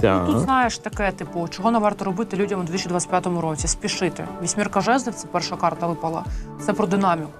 Так. Тут знаєш таке, типу, чого не варто робити людям у 2025 році? Спішити. Вісьмірка жезлів, це перша карта випала. Це про динаміку.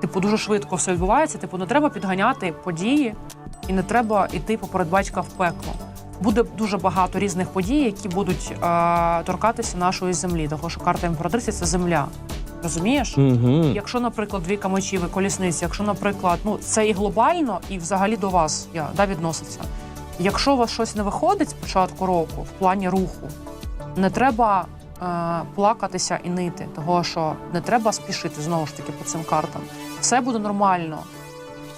Типу, дуже швидко все відбувається. Типу, не треба підганяти події, і не треба йти поперед батька в пекло. Буде дуже багато різних подій, які будуть е, торкатися нашої землі. Що карта імператриці це земля. Розумієш? Угу. Якщо, наприклад, дві камечів і колісниці, якщо, наприклад, ну це і глобально, і взагалі до вас я да, відноситься. Якщо у вас щось не виходить з початку року в плані руху, не треба е, плакатися і нити, того що не треба спішити знову ж таки по цим картам. Все буде нормально.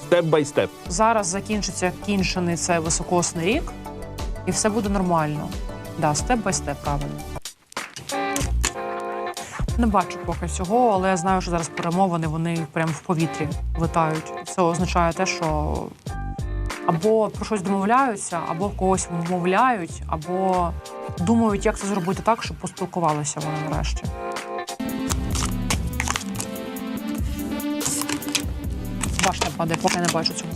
Степ бай степ. Зараз закінчиться кінчений цей високосний рік, і все буде нормально. Да, степ бай степ, правильно. Не бачу поки цього, але я знаю, що зараз перемовини вони прямо в повітрі летають. Це означає те, що або про щось домовляються, або когось вмовляють, або думають, як це зробити так, щоб поспілкувалися вони нарешті. Башня падає, поки я не бачу цього.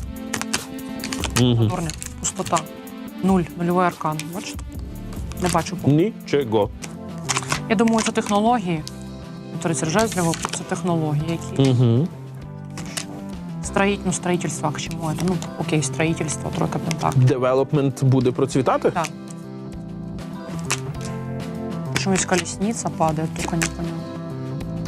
Угу. Дурня, пустота. Нуль, нульовий аркан. Бачите? Не бачу поки. Нічого. Я думаю, це технології. Жезлів це технології, які Угу. Строїть, ну, строїтельство, к чому це? Ну, окей, строїтельство, тройка пентаклів. Девелопмент буде процвітати? Так. Чомусь колісниця падає, тільки не поняла.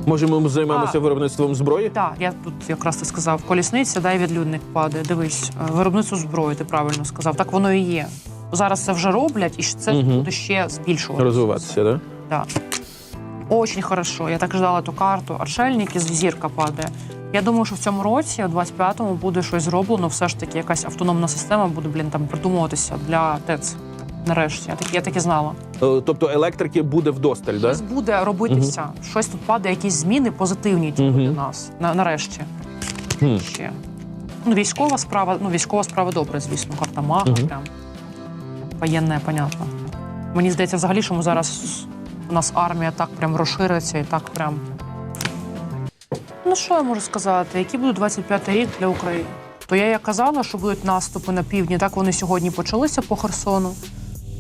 Може, ми займемося А. виробництвом зброї? Так, я тут якраз ти сказав, колісниця, дай відлюдник падає. Дивись, е, виробництво зброї, ти правильно сказав. Так воно і є. Зараз це вже роблять, і це Мгм. буде ще збільшуватися. Розвиватися, так? Да. Очень хорошо. Я так ждала ту карту. Отшельники з зірка падає. Я думаю, що в цьому році, у 25-му, буде щось зроблено. Все ж таки, якась автономна система буде, блін, там придумуватися для ТЕЦ. Нарешті. Я так, я так і знала. Е, Тобто електрики буде вдосталь, так? Щось буде робитися. Щось тут падає, якісь зміни позитивні типу, Мгм. для нас. На, нарешті. Хм. Ще. Ну, військова справа, ну, військова справа добре, звісно. Карта мага Мгм. прям. Воєнне, понятно. Мені здається, взагалі, що ми зараз у нас армія так прям розшириться і так прям. Ну, що я можу сказати? Який буде 25-й рік для України? То я як казала, що будуть наступи на півдні, так вони сьогодні почалися по Херсону.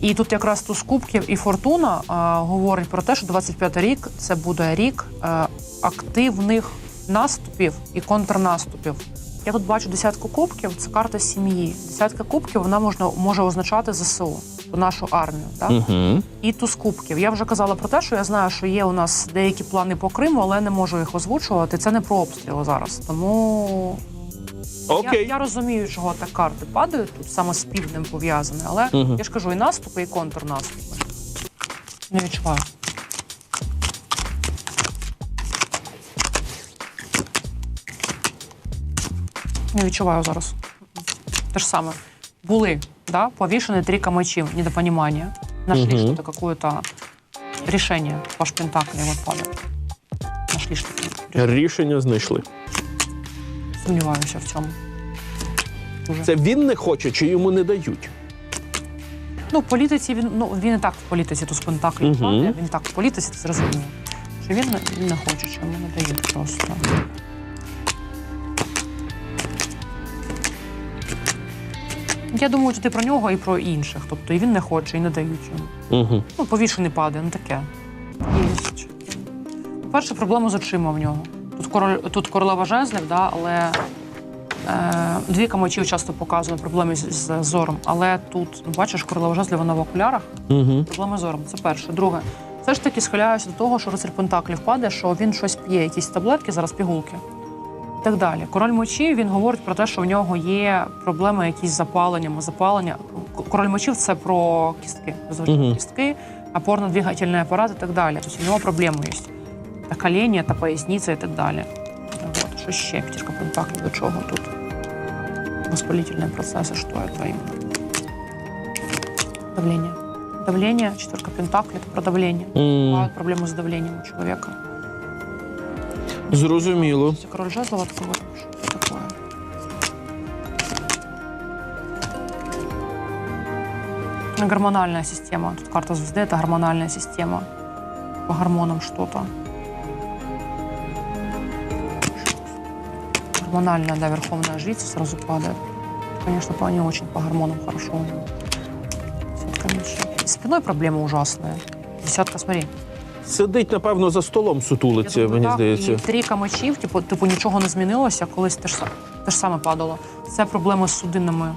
І тут якраз туз кубків і фортуна а, говорить про те, що 25-й рік це буде рік е, активних наступів і контрнаступів. Я тут бачу десятку кубків, це карта сім'ї. Десятка кубків вона можна може означати ЗСУ, нашу армію. Так? Угу. І туз кубків. Я вже казала про те, що я знаю, що є у нас деякі плани по Криму, але не можу їх озвучувати. Це не про обстріли зараз. Тому я, Окей. я розумію, чого так карти падають тут саме з півднем пов'язане, але Мгм. я ж кажу, і наступи, і контрнаступи. Не відчуваю. Не відчуваю зараз. Те ж саме. Були, да, повішені трійка мечів, недопонимание. Нашли Мгм. что-то, какое-то решение. Ваш пентакль вот падает. Нашли что-то. Рішення знайшли. Сумніваюся в цьому. Дуже. Це він не хоче чи йому не дають? Ну, в політиці він ну він і так в політиці тут з пентаклів Мгм. падає, Він і так в політиці це зрозуміло. Що він, не- він не хоче, що йому не дають просто. Я думаю, тут і про нього, і про інших. Тобто і він не хоче, і не дають йому. Угу. Ну, повішений падає, ну таке. Перша проблема з очима в нього. Тут, король, тут королева жезлів, да, але е, двійка мечів часто показує проблеми з, з зором. Але тут, ну, бачиш, королева жезлів, вона в окулярах, Угу. проблеми з зором. Це перше. Друге, все ж таки схиляюся до того, що рицарь Пентаклів падає, що він щось п'є, якісь таблетки, зараз пігулки І так далі. Король мечів він говорить про те, що в нього є проблеми якісь з запаленням, запалення. К- Король мечів це про кістки, звичайно, Мгм. кістки, опорно-двигательний апарат і так далі. Тобто у нього проблеми є. Та коління, та поясниця і так далі. Вот. Що ще п'ятірка пентаклів до чого тут? Воспалительные процессы, что это именно? Давление. Давление, четверка пентаклей, это про давление. Бывают проблемы с давлением у человека. Зрозуміло. Король жезлов откроет, что такое? Гормональная система. Тут карта звезды, это гормональная система. По гормонам что-то. Гормональная, да, верховная жрица сразу падает. Конечно, по не очень по гормонам хорошо мечей. С спиной проблема ужасная. Десятка, смотри. Сидить, напевно, за столом сутулиться, думаю, мені так, здається. І трійка мечів, типу, типу, нічого не змінилося, колись те ж, те ж саме падало. Це проблеми з судинами.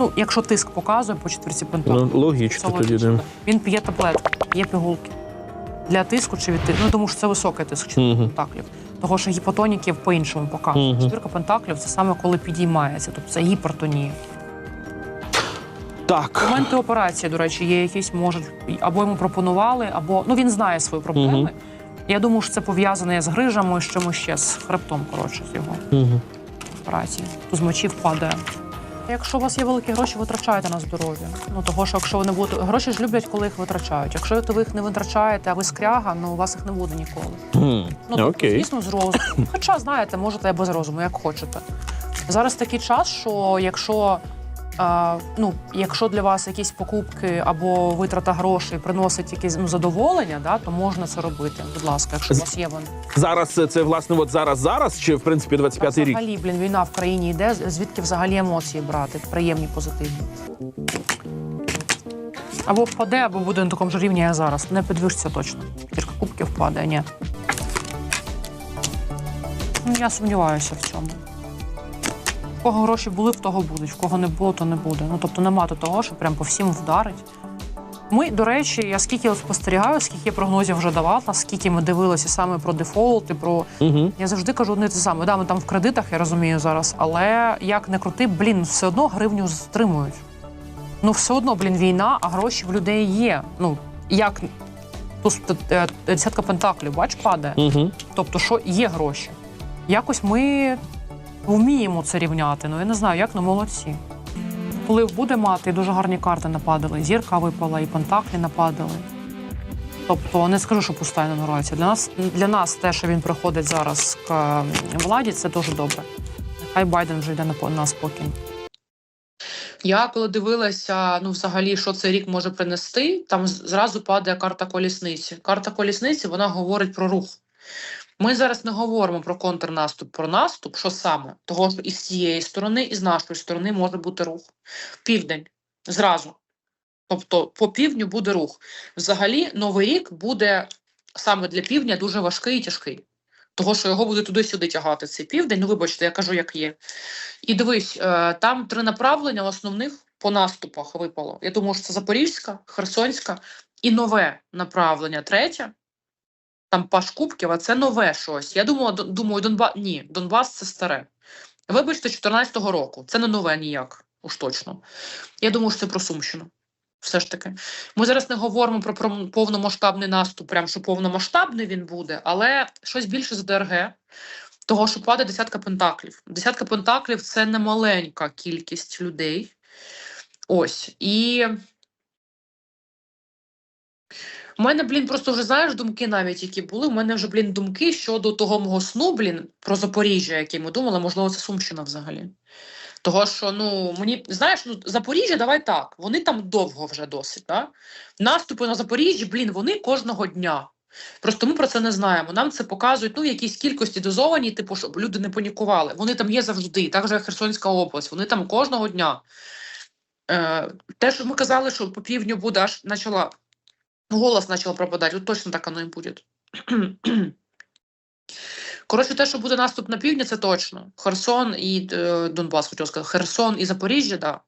Ну, якщо тиск показує по четвірці пентаклів. Ну, логічно тоді. Да. Він п'є таблетки, п'є пігулки. Для тиску чи від тиску. Ну, тому що це високий тиск четвірка Мгм. пентаклів. Того, що гіпотоніків по-іншому показує. Мгм. Четвірка пентаклів це саме коли підіймається, тобто це гіпертонія. Так. Моменти операції, до речі, є якісь, можуть або йому пропонували, або ну він знає свої проблеми. Мгм. Я думаю, що це пов'язане з грижами, з чимось ще, з хребтом, коротше, з його Угу. операції. З мочів падає. Якщо у вас є великі гроші, витрачайте на здоров'я. Ну того, що якщо ви не будете гроші ж люблять, коли їх витрачають. Якщо ви їх не витрачаєте, а ви скряга, ну у вас їх не буде ніколи. Ну, тобто, Окей. звісно, з розуму. Хоча, знаєте, можете і без розуму, як хочете. Зараз такий час, що якщо, ну, якщо для вас якісь покупки або витрата грошей приносить якесь ну, задоволення, да, то можна це робити. Будь ласка, якщо у вас є вони. Зараз це, власне от зараз, зараз, чи в принципі 25-й рік? Взагалі, блін, війна в країні йде, звідки взагалі емоції брати, приємні, позитивні. Або впаде, або буде на такому ж рівні, як зараз. Не підвищиться точно. П'ятірка кубків впаде, ні. Ну, Я сумніваюся в цьому. В кого гроші були, в того будуть, в кого не було, то не буде. Ну тобто нема того, що прям по всім вдарить. Ми, до речі, я скільки от спостерігаю, скільки прогнозів вже давала, скільки ми дивилися саме про дефолти, про Угу. я завжди кажу одне те саме. Да, ми там в кредитах, я розумію зараз, але як не крути, блін, все одно гривню стримують. Ну, все одно, блін, війна, а гроші в людей є. Ну, як тут е, десятка пентаклів, бач, падає. Угу. Тобто, що є гроші. Якось ми вміємо це рівняти. Ну, я не знаю, як, ну молодці. Вплив буде мати, дуже гарні карти нападали. Зірка випала, і пентаклі нападали. Тобто не скажу, що пуста інаугурація. Для нас для нас те, що він приходить зараз к владі, це дуже добре. Нехай Байден вже йде на на спокій. Я коли дивилася, ну взагалі, що цей рік може принести, там зразу падає карта колісниці. Карта колісниці вона говорить про рух. Ми зараз не говоримо про контрнаступ, про наступ, що саме? Того, що і з цієї сторони, і з нашої сторони може бути рух. Південь зразу. Тобто по півдню буде рух. Взагалі, новий рік буде саме для півдня дуже важкий і тяжкий. Того, що його буде туди-сюди тягати цей південь. Ну, вибачте, я кажу, як є. І дивись, е, там три направлення основних по наступах випало. Я думаю, що це Запорізька, Херсонська і нове направлення третє. Там Паш а це нове щось. Я думала, думаю, Донбас. Ні, Донбас це старе. Вибачте, 14-го року. Це не нове ніяк, уж точно. Я думаю, що це про Сумщину. Все ж таки. Ми зараз не говоримо про, про повномасштабний наступ, прям що повномасштабний він буде, але щось більше з ДРГ. Того, що падає десятка пентаклів. Десятка пентаклів це не маленька кількість людей. Ось. І у мене, блін, просто вже знаєш думки навіть, які були. У мене вже, блін, думки щодо того мого сну, блін, про Запоріжжя, який ми думали, можливо, це Сумщина взагалі. Того, що ну мені знаєш, ну Запоріжжя, давай так. Вони там довго вже досить. Да? Наступи на Запоріжжі, блін, вони кожного дня. Просто ми про це не знаємо. Нам це показують ну, в кількості дозовані, типу, щоб люди не панікували. Вони там є завжди, так же Херсонська область, вони там кожного дня. Е, те, що ми казали, що по півдню буде аж почала голос почав пропадати, от точно так воно і буде. Коротше, те, що буде наступ на півдні, це точно. Херсон і е, Донбас, хотів сказати, Херсон і Запоріжжя, да.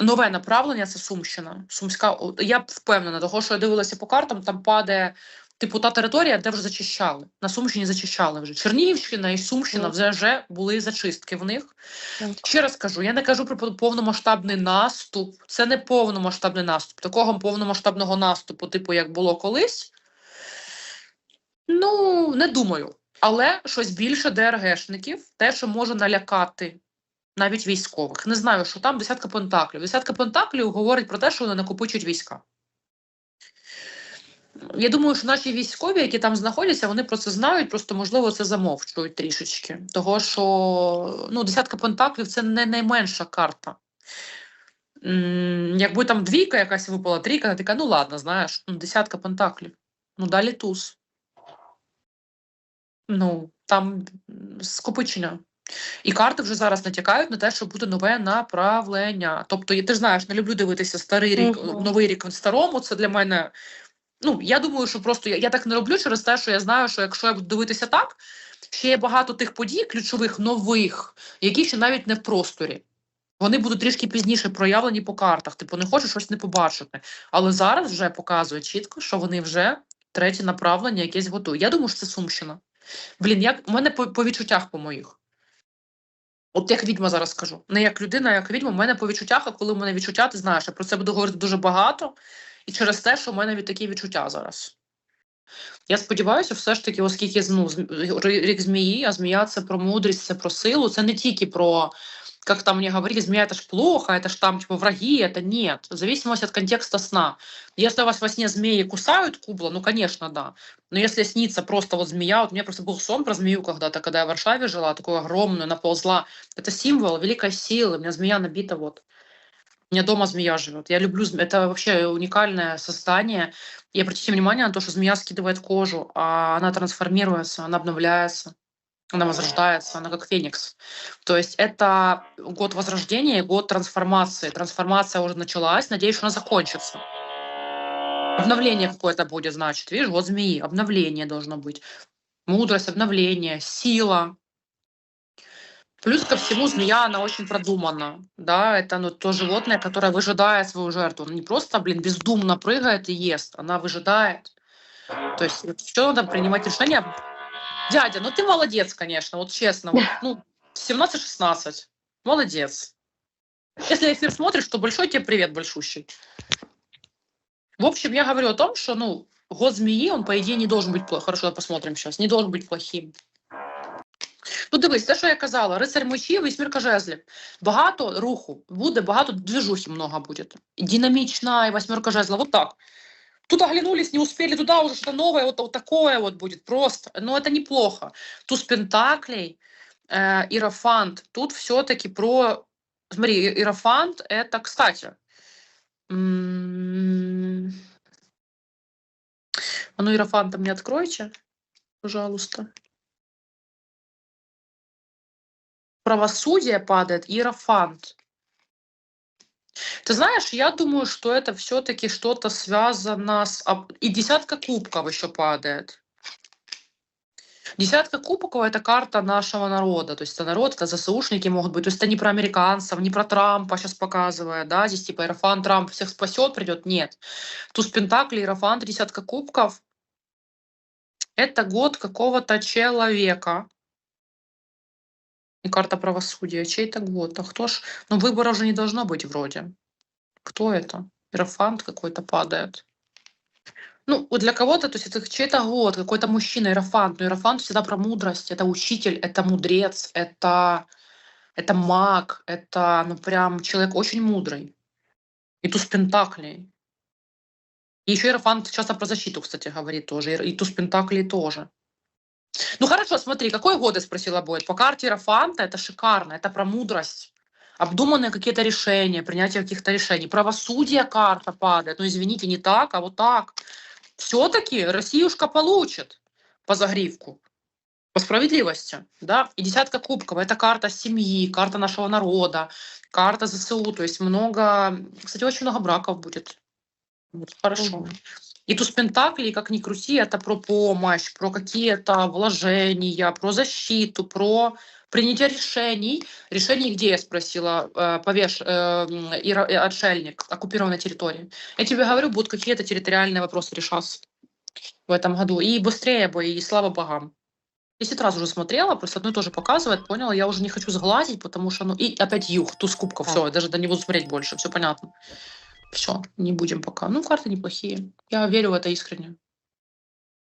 Нове направлення це Сумщина. Сумська, я впевнена, того, що я дивилася по картам, там падає типу та територія, де вже зачищали. На Сумщині зачищали вже. Чернігівщина і Сумщина вже, вже були зачистки в них. Ще раз кажу, я не кажу про повномасштабний наступ. Це не повномасштабний наступ. Такого повномасштабного наступу, типу, як було колись. Ну, не думаю. Але щось більше ДРГшників, те, що може налякати навіть військових. Не знаю, що там десятка пентаклів. Десятка пентаклів говорить про те, що вони накопичують війська. Я думаю, що наші військові, які там знаходяться, вони про це знають, просто можливо це замовчують трішечки. Того що ну, десятка пентаклів це не найменша карта. Якби там двійка якась випала, трійка, ти така, ну ладно, знаєш, ну, десятка пентаклів. Ну, далі туз. Ну, там скопичення. І карти вже зараз натякають на те, що буде нове направлення. Тобто, я- ти ж знаєш, не люблю дивитися старий рік, Мгм. новий рік в старому. Це для мене. Ну, я думаю, що просто я, я так не роблю через те, що я знаю, що якщо я буду дивитися так, ще є багато тих подій, ключових, нових, які ще навіть не в просторі. Вони будуть трішки пізніше проявлені по картах. Типу, не хочу щось не побачити. Але зараз вже показує чітко, що вони вже третє направлення якесь готують. Я думаю, що це Сумщина. Блін, як у мене по, по відчуттях по моїх. От як відьма зараз скажу. Не як людина, а як відьма, у мене по відчуттях, а коли у мене відчуття, ти знаєш, я про це буду говорити дуже багато, і через те, що в мене від такі відчуття зараз. Я сподіваюся, все ж таки, оскільки ну, з- ри- рік змії, а змія це про мудрість, це про силу, це не тільки про, как там мне говорили, змея это ж плохо, это ж там типа враги, это нет. В зависимости от контекста сна. Если у вас во сне змеи кусают кубла, ну, конечно, да. Но если снится просто вот змея, вот у меня просто был сон про змею когда-то, когда я в Варшаве жила, такую огромную, наползла. Это символ великой силы, у меня змея набита вот. у меня дома змея живет. Я люблю зме- Это вообще уникальное создание. И обратите внимание на то, что змея скидывает кожу, а она трансформируется, она обновляется, она возрождается, она как феникс. То есть это год возрождения и год трансформации. Трансформация уже началась, надеюсь, что она закончится. Обновление какое-то будет, значит. Видишь, год змеи, обновление должно быть. Мудрость, обновление, сила. Плюс ко всему, змея, она очень продумана. Да, это ну, то животное, которое выжидает свою жертву. Она не просто, блин, бездумно прыгает и ест, она выжидает. То есть что надо принимать решение? Дядя, ну ты молодец, конечно, вот честно. Вот, ну, 17-16. Молодец. Если эфир смотришь, то большой тебе привет, большущий. В общем, я говорю о том, что, ну, год змеи, он, по идее, не должен быть плохим. Хорошо, посмотрим сейчас. Не должен быть плохим. Ну, дивись, те, що я казала, рицарь мечів, вісьмірка жезлів. Багато руху буде, багато движухи много буде. І динамічна, і восьмерка жезла. Вот так. Тут оглянулись, не успели туда, уже что-то новое, вот, вот такое вот будет просто. Но это неплохо. Туз пентаклей, э, Иерофант. Тут все-таки про... Смотри, Иерофант — это, кстати... м, А ну, Иерофанта мне откройте, пожалуйста. Правосудие падает, Иерофант. Ты знаешь, я думаю, что это все-таки что-то связано с... И десятка кубков еще падает. Десятка кубков – это карта нашего народа. То есть это народ, это ЗСУшники могут быть. То есть это не про американцев, не про Трампа сейчас показывает, да, здесь типа Иерофант Трамп всех спасет, придет. Нет. Туз Пентакли, Иерофант, десятка кубков – это год какого-то человека. И карта правосудия. Чей-то год. А кто ж... Ну, выбора уже не должно быть вроде. Кто это? Иерофант какой-то падает. Ну, для кого-то, то есть это чей-то год, какой-то мужчина, Иерофант. Но Иерофант всегда про мудрость. Это учитель, это мудрец, это, это маг, это, ну, прям человек очень мудрый. И туз пентаклей. И еще Иерофант часто про защиту, кстати, говорит тоже. И туз пентаклей тоже. Ну хорошо, смотри, какой год я спросила будет? По карте Иерофанта это шикарно, это про мудрость. Обдуманные какие-то решения, принятие каких-то решений. Правосудие карта падает. Ну, извините, не так, а вот так. Все-таки Россиюшка получит по загривку. По справедливости, да, и десятка кубков, это карта семьи, карта нашего народа, карта ЗСУ, то есть много, кстати, очень много браков будет. Вот, хорошо. Мгм. И туз Пентаклей, как ни крути, это про помощь, про какие-то вложения, про защиту, про принятие решений. Решений где, я спросила, э, повеш, э, м, иро- э, отшельник, оккупированной территории. Я тебе говорю, будут какие-то территориальные вопросы решаться в этом году. И быстрее бы, и слава богам. Десять раз уже смотрела, просто одно и то же показывает, поняла, я уже не хочу сглазить, потому что, ну, и опять юг, туз кубков, Так. все, даже да, не буду смотреть больше, все понятно. Все, не будем пока. Ну, карты неплохие. Я верю в это искренне.